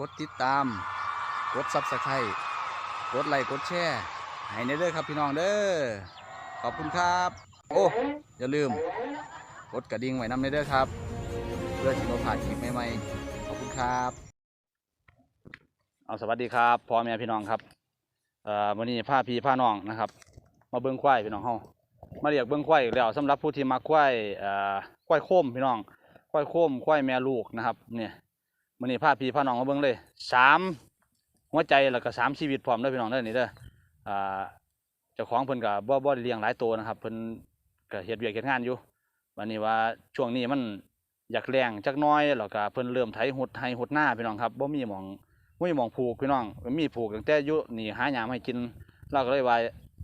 กดติดตาม กดซับสไครต์กดไลค์กดแชร์ให้ในเด้อครับพี่น้องเด้อขอบคุณครับ โอ้อย่าลืม กดกระดิ่งไว้นำในเด้อครับ เพื่อที่เราผ่านคลิปใหม่ๆขอบคุณครับ เอาสวัสดีครับพ่อแม่พี่น้องครับเอ่อวันนี้พาพี่พาน้องนะครับ มาเบิ้งควายพี่น้องเฮามาเรียกเบิ้งควายอีกแล้วสำหรับผู้ที่มาควายเอ่อควายโค้มพี่น้องควายโค้มควายแม่ลูกนะครับ เนี่ย วันนี้พาพี่พาน้องมาเบิ้งเลยสามหัวใจแล้วก็สามชีวิตพร้อมเด้พี่น้องเด้อนี่เด้ออ่าเจ้าของเพิ่นก็บ่บ่เลี้ยงหลายตัวนะครับเพิ่นก็เฮ็ดเวียกเฮ็ดงานอยู่วันนี้ว่าช่วงนี้มันอยากแรงจักน้อยแล้วก็เพิ่นเริ่มไถหดไถหดหน้าพี่น้องครับบ่มีหมองบ่มีหมองผูกพี่น้องมีผูกตั้งแต่อยู่นี่หาหยังให้กินเราก็เลยว่า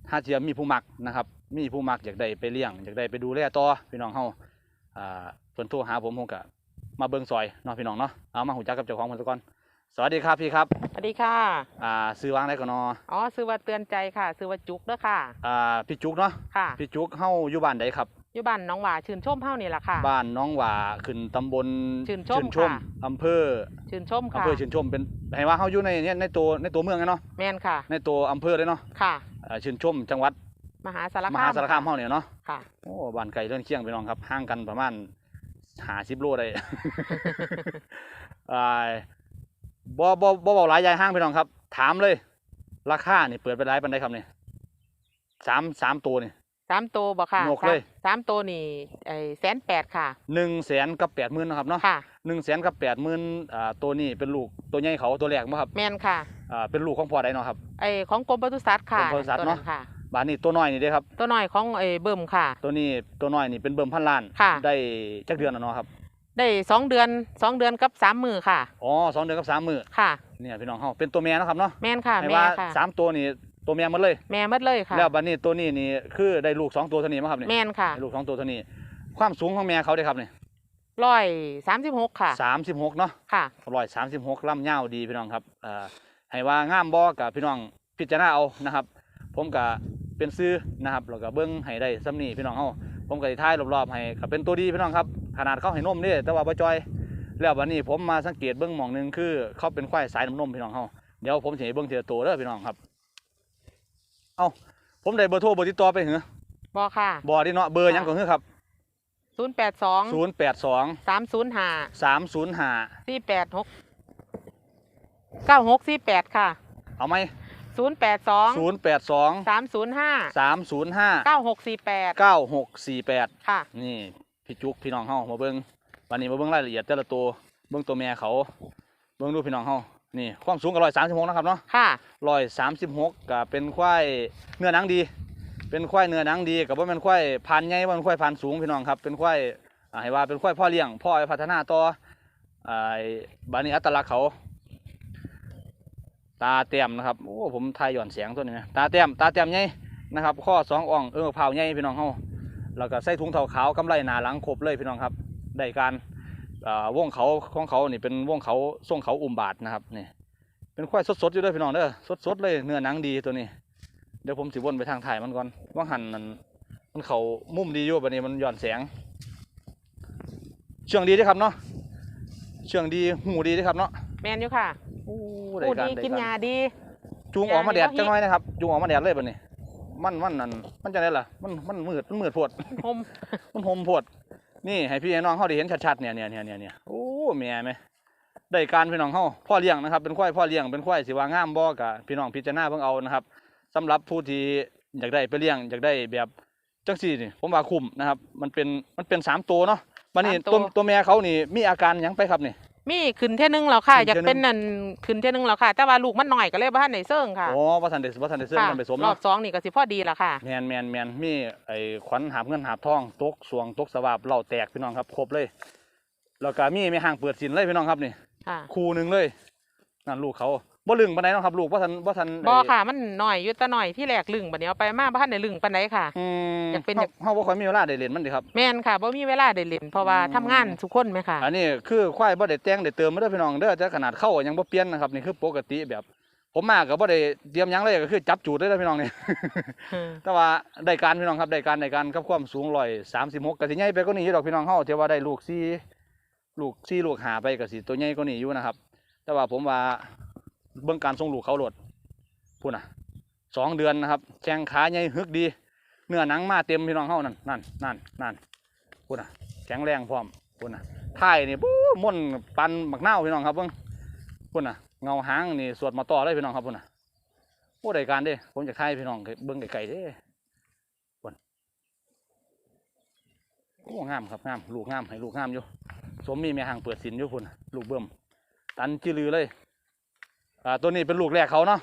ถ้าเทียมมีผู้มักนะครับ มีผู้มักอยากได้ไปเลี้ยงอยากได้ไปดูแลต่อพี่น้องเฮาอ่าเพิ่นโทรหาผมผมก็ มาเบิ่งซอยเนาะพี่น้องเนาะเอามาหูจักกับเจ้าของเพิ่นซะก่อนสวัสดีครับพี่ครับสวัสดีค่ะ อ่าซื้อวางได้ก่อนเนาะอ๋อซื้อว่าเตือนใจค่ะ ซื้อว่าจุกเด้อค่ะ อ่าพี่จุกเนาะค่ะพี่จุกเฮาอยู่บ้านใดครับอยู่บ้านหน้องหว่าชื่นชมเฮานี่แหละค่ะ บ้านน้องหว่าขึ้นตำบลชื่นชมชมค่ะอำเภอชื่นชมอำค่ะเภอชื่นชมเป็นให้ว่าเฮาอยู่ในเนี่ยในตัวในตัวเมืองอะเนาะแมนค่ะ ในตัวอำเภอเลยเนาะค่ะอ่าชื่นชมจังหวัด มหาสารมคามหาสารคามเฮาเนี่ยเนาะค่ะโอ้บ้านไก่เลื่อนเคียงพี่น้องครับห่างกันประมาณ หาสิบโลได้ อ่าบ่บ่บ่เบาหลายยายห้างพี่น้องครับ ถามเลย ราคานี่เปิดไปหลายปันได้ครับนี่สามสามตัวนี่ สามตัวบ่ค่ะหมวกเลยสามสามตัวนี่ไอ้แสนแปดค่ะ หนึ่งแสนกับแปดหมื่นนะครับเนาะค่ะ หนึ่งแสนกับแปดหมื่นอ่าตัวนี้เป็นลูกตัวใหญ่เขาตัวแรกมั้งครับแมนค่ะอ่าเป็นลูกของพ่อใดเนาะครับ ไอ้ของกรมปศุสัตว์ค่ะกรมปศุสัตว์ตัวเนอะค่ะ บ้านนี้ตัวน้อยนี่เด้ครับ ตัวน้อยของไอ้เบิ่มค่ะ ตัวนี้ตัวน้อยนี่เป็นเบิ่มพันล้าน ค่ะ ได้จักเดือนแล้วเนาะครับ ได้สองเดือนสองเดือนกับสามมือค่ะ อ๋อสองเดือนกับสามมือค่ะ เนี่ยพี่น้องเฮาเป็นตัวแม่เนาะครับเนาะ แมนค่ะให้แม่ว่าค่ะ สามตัวนี่ตัวแม่หมดเลย แม่หมดเลยค่ะ แล้วบัดนี้ตัวนี้นี่คือได้ลูกสองตัวเท่านี้มั้งครับนี่แมนค่ะได้ลูกสองตัวเท่านี้ ความสูงของแม่เขาได้ครับนี่ร้อยสามสิบหกค่ะ สามสิบหกเนาะ ค่ะ ร้อยสามสิบหกลำเงาวดีพี่น้องครับเอ่อให้ว่างามบ่กับพี่น้องพิจารณาเอานะครับ ผมก็ เป็นซื้อนะครับแล้วก็เบิ้งให้ได้ซ้ำนี่พี่น้องเฮาผมก็สิท้ายรอบๆให้ก็เป็นตัวดีพี่น้องครับขนาดเขาให้นมนี่แต่ว่าบ่จอย แล้วบัดนี้ผมมาสังเกตเบิ้งหมองหนึงคือ เขาเป็นควายสายน้ำนมพี่น้องเฮาเดี๋ยวผมสิให้เบิ้งทีละตัวเด้อพี่น้องครับ เอ้าผมได้เบอร์โทรเบอร์ติดต่อไปเหรอบ่ค่ะบ่ที่เนาะเบอร์หยังก็คือครับศูนย์แปดสอง082สามศูนย์ห้า305สี่แปดหกเก้าหกสี่แปดค่ะ เอาไหม ศูนย์แปดสอง082 สามศูนย์ห้า305 เก้าหกสี่แปด9648 ค่ะ นี่พี่จุกพี่น้องเฮามาเบิ่งวันนี้มาเบิ่งรายละเอียดแต่ละตัวเบิ่งตัวแม่เขาเบิ่งดูพี่น้องเฮานี่ความสูงก็136นะครับเนาะค่ะ136ก็เป็นควายเนื้อหนังดี เป็นควายเนื้อหนังดีก็บ่แม่นควายพันธุ์ใหญ่บ่แม่นควายพันธุ์สูงพี่น้องครับเป็นควายอ่าให้ว่าเป็นควายพ่อเลี้ยงพ่อไปพัฒนาต่ออ่าบานี้อัตลักษณ์เขา ตาเต็มนะครับโอ้ผมทายหย่อนเสียงตัวนี้นะตาเต็มตาเต็มใหญ่นะครับ ข้อสองอ่องเออเผาใหญ่พี่น้องเฮาแล้วก็ใส่ถุงเท้าขาวกำไรหนาหลังครบเลยพี่น้องครับได้การอ่าวงเขาของเขานี่เป็นวงเขาทรงเขาอุ่มบาทนะครับนี่เป็นควายสดๆอยู่เด้วยพี่น้องเด้อสดๆเลยเนื้อหนังดีตัวนี้เดี๋ยวผมสิวนไปทางถ่ายมันก่อนว่าหันนั่นมันเขามุมดีอยู่บัดนี้มันหย่อนแสง เชื่องดีเด้อครับเนาะเชื่องดีหูดีเด้อครับเนาะแมนอยู่ค่ะ โอ้พูดการดีกินกรยาดี จูงออกมาแดดยานี่จังน้อยนะครับจูงออกมาแดดเลยบัดนี้ มันมันนั่นมันจะได้ล่ะมันมันมืดมันมืดโพดหมมันหมโพดนี่ให้พี่ให้น้องเขาได้เห็นชัดๆเนี่ยเนี่ยเนี่ยเนี่ยเนี่ยโอ้แม่ไหมได้การพี่น้องเขาพ่อเลี้ยงนะครับ เป็นควายพ่อเลี้ยงเป็นควายสิว่างามบ่กะพี่น้องพิจารณาเพิ่งเอานะครับสำหรับผู้ที่อยากได้ไปเลี้ยงอยากได้แบบจังสี่นี่ผมว่าคุ้มนะครับ มันเป็นมันเป็นสามตัวเนาะบัดนี้ตัวตัวแม่เขานี่มีอาการหยังไปครับนี่ มีขึ้นเท่ยนึงแล้วค่ะขึ้นอยากเที่ยนึงเป็นนั่นขึ้นเท่ยนึงแล้วค่ะ แต่ว่าลูกมันหน่อยก็เลยบ้านในเซิงค่ะอ๋อว่าทันเดว่าทันเดเสื้อค่ะมันไปสมรอเนาะบสองนี่ก็สิพอดีละค่ะ แมนแมนแมนมีไอ้ขวัญหาบเงินหาบทองตกสวงตกสวาบเหล่าแตกพี่น้องครับครบเลยแล้วก็มีไม่ห่างเปิดสินเลยพี่น้องครับนี่ ค่ะ คู่หนึ่งเลยนั่นลูกเขา บ่ลึงปานใดเนาะครับลูกว่าทันว่าทันบ่ไอ้ค่ะมันหน่อยอยู่แต่หน่อยที่แรกลึงบัดนี้เอาไปมาบ้านในลึงปานใดค่ะอืมอยากเป็นเฮาเฮาบ่ค่อยมีเวลาได้เล่นมันเดิครับแม่นค่ะบ่มีเวลาได้เล่นเพราะว่าอืมทำงานทุกคนไหมค่ะ อันนี้คือควายบ่ได้แต่งได้เติมมาเด้อพี่น้องเด้อแต่ขนาดเข้ายังบ่เปลี่ยนนะครับนี่คือปกติแบบ ผมมาก็บ่ได้เตรียมหยังเลยก็คือจับจูดเลยเด้อพี่น้องนี่แต่ว่าได้การพี่น้องครับได้การได้การกับความสูงร้อยสามสิบหกกสิใหญ่ไปก็นี่อยู่ดอกพี่น้องเฮาที่ว่าได้ลูกซี่ลูกซี่ลูกหาไปกสิตัวใหญ่ก็นี่อยู่นะครับ แต่ว่าผมว่า เบื้องการทรงลูกเขาโหลดพูดนะสองเดือนนะครับ แข้งขาใหญ่ฮึกดี เนื้อหนังมาเต็มพี่น้องเฮานั่นนั่นนั่นนั่นพูดนะแข็งแรงพร้อมพูดนะท้ายนี่ปู้ม่นปันบักนาวพี่น้องครับเบิ่งพูดนะเงาหางนี่สวดมาต่อเลยพี่น้องครับพูดนะโอ้ได้การเด้ผมจะให้พี่น้องเบิ่งไกลๆเด้พูดโอ้งามครับงามลูกงามให้ลูกงามอยู่สมมีแม่หางเปิดสินอยู่พุ่นะลูกเบิ่มตันจือลือเลย อ่าตัวนี้เป็นลูกแรกเขาเนาะ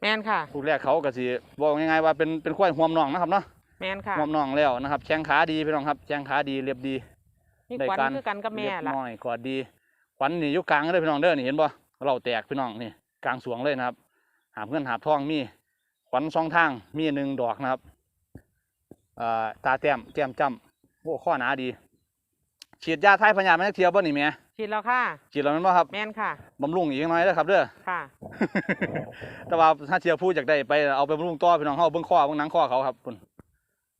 แมนค่ะ ลูกแรกเขาก็สิบอกง่ายๆว่าเป็นเป็นควายห่วมน่องนะครับเนาะแมนค่ะห่วมน่องแล้วนะครับแข้งขาดีพี่น้องครับแข้งขาดีเรียบดีนี่ได้ขวัญการคือกันกับแม่เรียบล่ะน้อยกอดดีขวัญนี่อยู่กลางเลยพี่น้องเด้อนี่เห็นบ่เราแตกพี่น้องนี่กลางสวงเลยนะครับ หาบเงินหาบทองมีขวัญสองทางมีหนึ่งดอกนะครับอ่าตาแต้มแก้มจ้ำโอ้ข้อหนาดี ฉีดยาทายพญาธิมาจากเทียวบ่นี่แม่ฉีดแล้วค่ะฉีดแล้วแมันบ่ครับแมนค่ะบำรุงอีกหน่อยเด้อครับเด้อค่ะ แต่ว่าถ้าเทียวพูดจากได้ไปเอาไปบำรุงต่อพี่น้องเฮาเบิ่งข้อเบิ่งหนังข้อเขาครับคุณ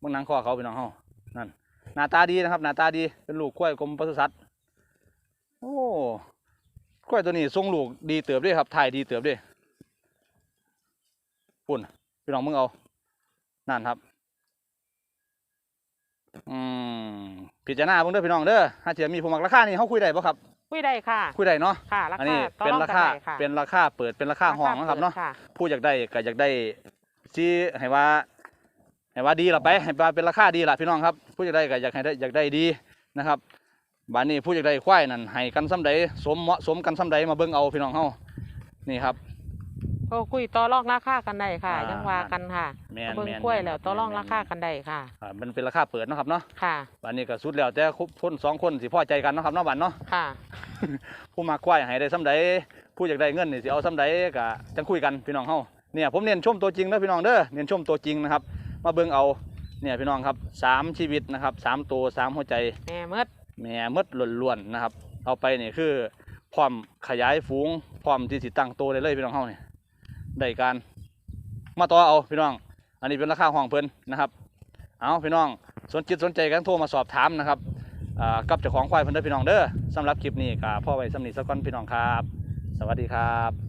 เบิ่งหนังข้อเขาพี่น้องเฮานั่นหน้าตาดีนะครับหน้าตาดีเป็นลูกควยกรมปศุสัตว์โอ้ควยตัวนี้ทรงลูกดีเติบด้วยครับถ่ายดีเติบด้วยปุ่นพี่น้องมึงเอา นั่นครับ อืมพิจารณาเบิ่งเด้อพี่น้องเด้อถ้าเทียมีผู้มักราคานี่เฮาคุยได้บ่ครับ คุยได้ค่ะ คุยได้เนาะค่ะราอันคานี้ต่อเป็นองรากันคาได้ค่ะเป็นราคาเปิดเป็นราคาห้องนะครับเนาะปิดค่ะผู้อยากได้ก็อยากได้ที่ให้ว่าให้ว่าดีละไปให้ว่าเป็นราคาดีละพี่น้องครับ ผู้อยากได้ก็อยากให้ได้อยากได้ดีนะครับบ้านนี้ผู้อยากได้ควายนั่นให้กันซ้ำใดสมเหมาะสมกันซ้ำใดมาเบิ่งเอาพี่น้องเฮานี่ครับก็คุยต่อรองราคากันได้ค่ะ อ่ายัยังว่ากันค่ะแม่นเบิ่งแม่นกล้วยแล้วต่อรองแม่น ราคากันได้ค่ะ อ่ามันเป็นราคาเปิดเนาะครับเนาะค่ะ บ้านนี้ก็สุดแล้วแต่คนสองคนสิพอใจกันเนาะครับเนาะบ้านเนาะ ค่ะ ผู้มาควายให้ได้ซ้ำใดผู้อยากได้เงินนี่สิเอาซ้ำใดก็จังคุยกันพี่น้องเฮาเนี่ยผมเน้นชมตัวจริงนะพี่น้องเด้อเน้นชมตัวจริงนะครับ มาเบิ่งเอาเนี่ยพี่น้องครับสามชีวิตนะครับสามตัวสามหัวใจแม่เมืดแหม่มดล้วนๆนะครับ เอาไปนี่คือพร้อมขยายฝูงพร้อมที่สิตั้งโตวได้เลยพี่น้องเฮาเนี่ยได้การมาต่อเอาพี่น้อง อันนี้เป็นราคาห้องเพิ่นนะครับ เอาพี่น้องสนจิตสนใจกันโทรมาสอบถามนะครับอ่า กับเจ้าของควายเพิ่นธุ์พี่น้องเด้อสำหรับคลิปนี้ก็พ่อไว้สำนีสักก้อนพี่น้องครับ สวัสดีครับ